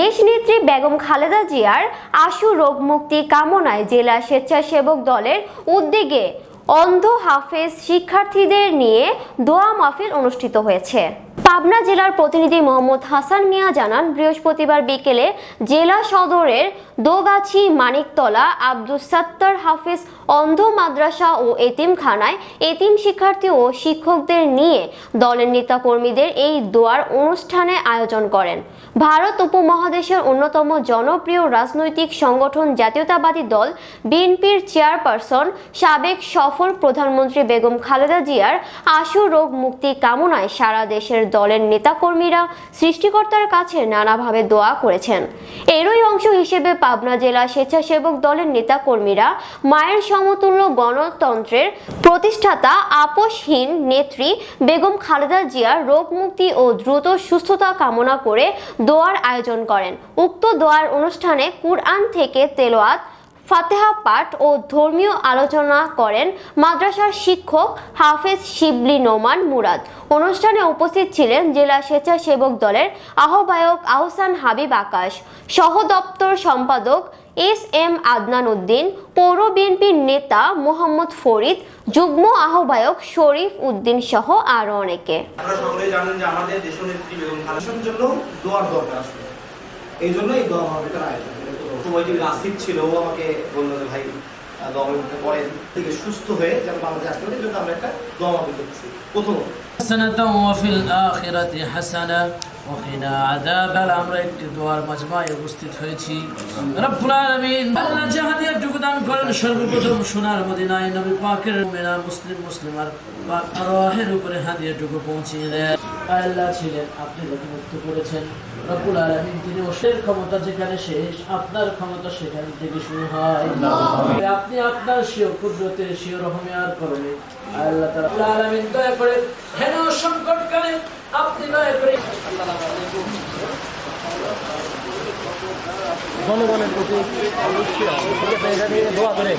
দেশনেত্রী বেগম খালেদা জিয়ার আশু রোগ মুক্তি কামনায় জেলা স্বেচ্ছাসেবক দলের উদ্যোগে অন্ধ হাফেজ শিক্ষার্থীদের নিয়ে দোয়া মাহফিল অনুষ্ঠিত হয়েছে। পাবনা জেলার প্রতিনিধি মোহাম্মদ হাসান মিয়া জানান, বৃহস্পতিবার বিকেলে জেলা সদরের দোগাছি মানিকতলা আব্দুস সাত্তার হাফিজ অন্ধ মাদ্রাসা ও এতিমখানায় এতিম শিক্ষার্থী ও শিক্ষকদের নিয়ে দলের নেতাকর্মীদের এই দোয়ার অনুষ্ঠানে আয়োজন করেন। ভারত উপমহাদেশের অন্যতম জনপ্রিয় রাজনৈতিক সংগঠন জাতীয়তাবাদী দল বিএনপির চেয়ারপারসন সাবেক সফল প্রধানমন্ত্রী বেগম খালেদা জিয়ার আশু রোগ মুক্তি কামনায় সারা দেশের দলের নেতাকর্মীরা সৃষ্টিকর্তার কাছে নানাভাবে দোয়া করেছেন। এরই অংশ হিসেবে পাবনা জেলা স্বেচ্ছাসেবক দলের নেতাকর্মীরা মায়ের সমতুল্য গণতন্ত্রের প্রতিষ্ঠাতা, আপোষহীন নেত্রী বেগম খালেদা জিয়ার রোগ মুক্তি ও দ্রুত সুস্থতা কামনা করে দোয়ার আয়োজন করেন। উক্ত দোয়ার অনুষ্ঠানে কুরআন থেকে তেলোয়াত ফাতেহা পাঠ ও ধর্মীয় আলোচনা করেন মাদ্রাসার শিক্ষক হাফেজ শিবলি নোমান মুরাদ। অনুষ্ঠানে উপস্থিত ছিলেন জেলা স্বেচ্ছাসেবক দলের আহ্বায়ক আহসান হাবিব আকাশ, সহ দপ্তর সম্পাদক এস এম আদনান উদ্দিন, পৌর বিএনপির নেতা মোহাম্মদ ফরিদ, যুগ্ম আহ্বায়ক শরীফ উদ্দিন সহ আরও অনেকে। আপনারা সকলেই জানেন যে আমাদের দেশনেত্রী বেগম খালেদার জন্য দোয়ার দরকার এই জন্য এই দোয়া মাহফিলটার আয়োজন সময় যে আসিফ ছিল ও আমাকে বললো যে ভাই আহ, দোয়া মাহফিলটা করেন থেকে সুস্থ হয়ে যেন বাংলাদেশ আসতে পারে এই জন্য আমরা একটা দোয়া মাহফিল করতেছি প্রথমত حسنة وفي الآخرة حسنة وقنا عذاب আমরা একটি দোয়ার মাজমায় উপস্থিত হয়েছি রব্বুল আলামিন আল্লাহ জাহাদিয়া যোগদান করেন সর্বপ্রথম সোনার মদিনায় নবী পাকের মেনা মুসলিম মুসলিমার পাক আরোহের উপরে হাদিয়াটুকু পৌঁছিয়ে দেন আল্লাহ ছিলেন আপনি মুক্ত করেছেন। রব্বুল আলামিন তিনি ওসের ক্ষমতা যেখানে শেষ আপনার ক্ষমতা সেখান থেকে শুরু হয়। আপনি আপনার শিও কুদরতে শিও রহমে আর করবে। আল্লাহ তাআলা রব্বুল দয়া করে হেন সংকটকালে আপনি দয়া করে জনগণের প্রতি অবশ্যই দোয়া করেন।